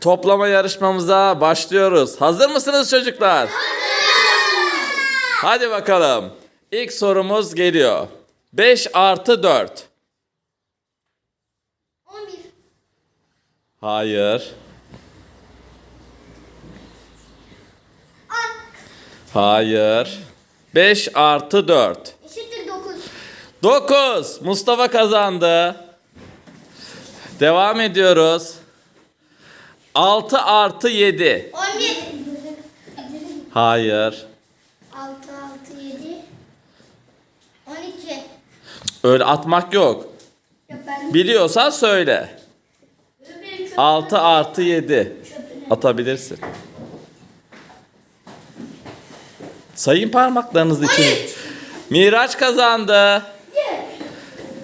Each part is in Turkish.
toplama yarışmamıza başlıyoruz. Hazır mısınız çocuklar? Hadi bakalım. İlk sorumuz geliyor. 5 artı 4. 11. Hayır. Hayır. 5 artı 4. Eşittir 9. 9. Mustafa kazandı. Devam ediyoruz. 6 artı 7. 11. Hayır. 6, 6, 7. 12. Öyle atmak yok. Ya ben Biliyorsan söyle. 6 artı 7. Atabilirsin. Sayın parmaklarınız için. Miraç kazandı.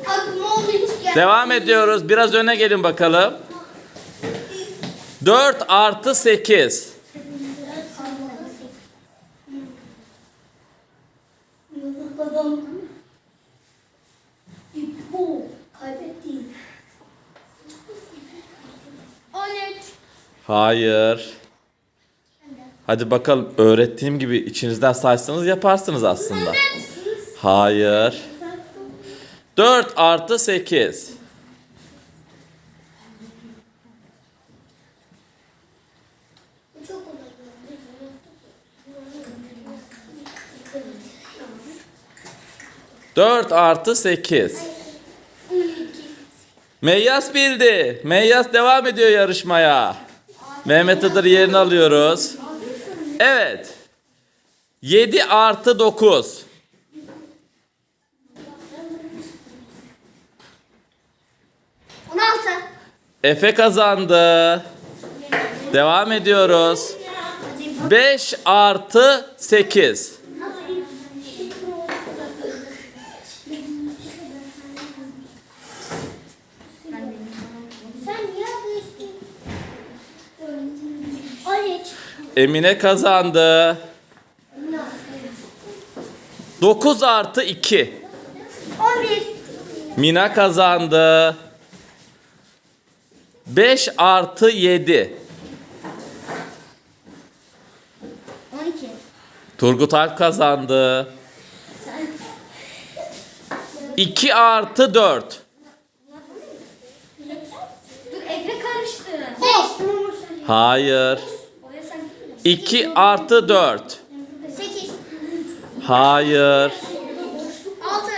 aklıma oldu hiç geldi. Devam ediyoruz. Biraz öne gelin bakalım. 4 artı 8. Babam. Bu kaybettiğim. 13. Hayır. Hadi bakalım öğrettiğim gibi içinizden saysanız yaparsınız aslında. Hayır. 4 artı 8. 4 artı 8. Meyyas bildi. Meyyas devam ediyor yarışmaya. Mehmet Hıdır yerini alıyoruz. Evet. 7 artı 9. On altı. Efe kazandı. Devam ediyoruz. 5 artı 8. Emine kazandı. 9 artı 2. On bir. Mina kazandı. 5 artı 7. On iki. Turgut Alp kazandı. 2 artı 4. Dur Efe karıştı. Beş. Hayır. 2 artı 4. Sekiz. Hayır. Altı.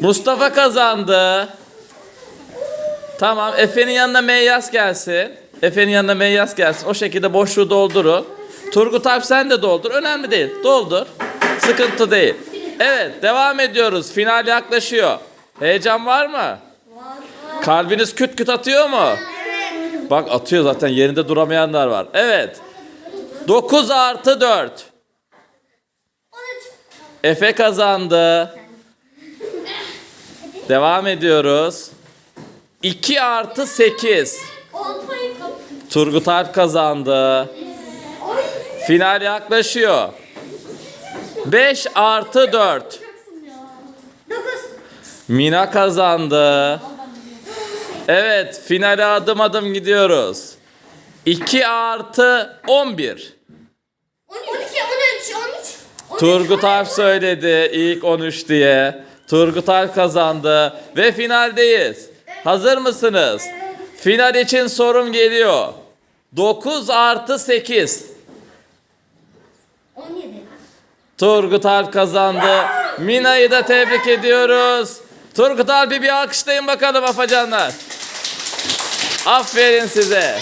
Mustafa kazandı. Tamam Efe'nin yanına Meyyas gelsin. Efe'nin yanına Meyyas gelsin. O şekilde boşluğu doldurun. Turgut Alp sen de doldur. Önemli değil. Doldur. Sıkıntı değil. Evet devam ediyoruz. Final yaklaşıyor. Heyecan var mı? Kalbiniz küt küt atıyor mu? Bak atıyor zaten yerinde duramayanlar var. Evet. 9 artı 4. On üç. Efe kazandı. Devam ediyoruz. 2 artı 8. On payı kaptı. Turgut Alp kazandı. Final yaklaşıyor. 5 artı 4. Dokuz. Mina kazandı. Evet finale adım adım gidiyoruz. 2 artı 11. On iki. On üç. On üç. On üç. Turgut Alp söyledi ilk 13 diye. Turgut Alp kazandı ve finaldeyiz. Hazır mısınız? Final için sorum geliyor. 9 artı 8. On yedi. Turgut Alp kazandı. Mina'yı da tebrik ediyoruz. Turgut Alp'i bir alkışlayın bakalım afacanlar. Aferin size.